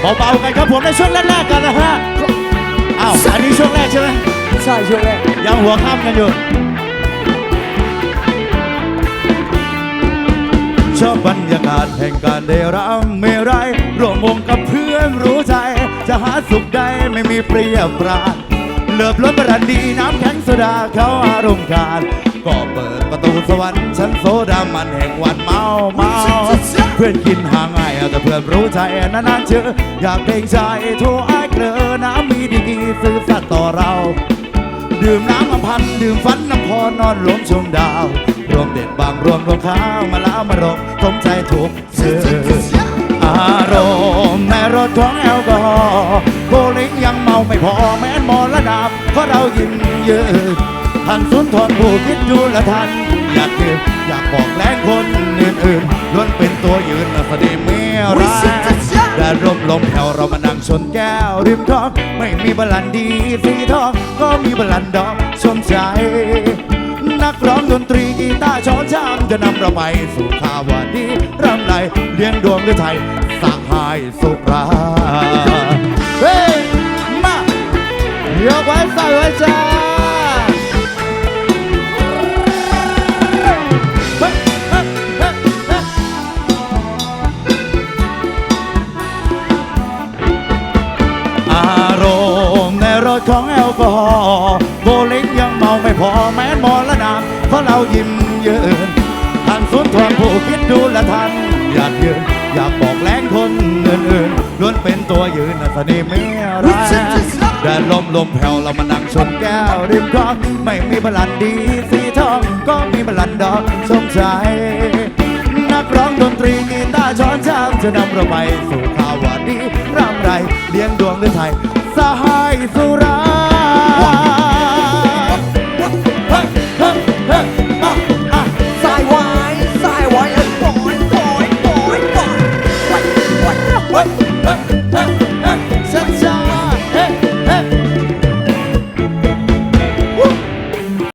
เบาๆกันครับผมในช่วงแรกๆกันนะฮะอ้าวอันนี้ช่วงแรกใช่ไหมใช่ช่วงแรกยังหัวข้ามกันอยู่ชอบบรรยากาศแห่งการได้รำเมไรยร่วมวงกับเพื่อนรู้ใจ จะหาสุขใดไม่มีเปรียบปรานเลิบล้นบรันดีน้ำแข็งโซดาเขาอารมณ์การก็เปิดประตู สวรรค์ชั้นโซดามันแห่งวันเมาเมาเพื่อนกินหาง่ายแต่เพื่อนรู้ใจนานๆเจออยากเกรงใจโทรอ้ายเกลอน้ำมีดีๆซื่อสัตย์ต่อเรา ดื่มน้ำอำพันธ์ดื่มฟันน้ำพอนอนหลวมชมดาว รวมเด็ดบางรวมรวมข้าวมาล้ามารมสมใจถูกเชื่ออารมณ์แม่รถของแอลกอฮอล์โบลิงยังเมาไม่พอแม้นมอระดับเพราะเรายิ้มยืดท่านสุนทรผู้คิดดูละท่าน อยากยืนอยากบอกแรงคนอื่นๆล้วนเป็นตัวยืนมาแสดงเมื่อไรแดดร่มลมแผ่วเรามานั่งชนแก้วริมทองไม่มีบาลันดีสีทองก็มีบาลันดอกชมใจนักร้องดนตรีกีตาร์ช้อนชามจะนำเราไปสู่ข่าววันดีรำไรเลี้ยงดวงด้วยไทยสหายสุราเฮ้ยมา ยกไว้ใส่ไว้จ้ ของแอลกอฮอล์โบลิงยังเมาไม่พอแม้นมอละนามเพราะเรายิ้มเยินท่านสุนทรผู้คิดดูและท่านอยากยืนอยากบอกแรงคนอื่นๆล้วนเป็นตัวยืนนะสนิไม่ร้ายแดดลมลมแผ่วเรามานั่งชนแก้วริมคลองไม่มีบาลันดีสีทองก็มีบาลันดอกสมใจนักร้องดนตรีกีตาร์ช้อนชามจะนำเราไปสู่ข่าววันดีร่ำไรเลี้ยงดวงด้วยไทย สหายสุรา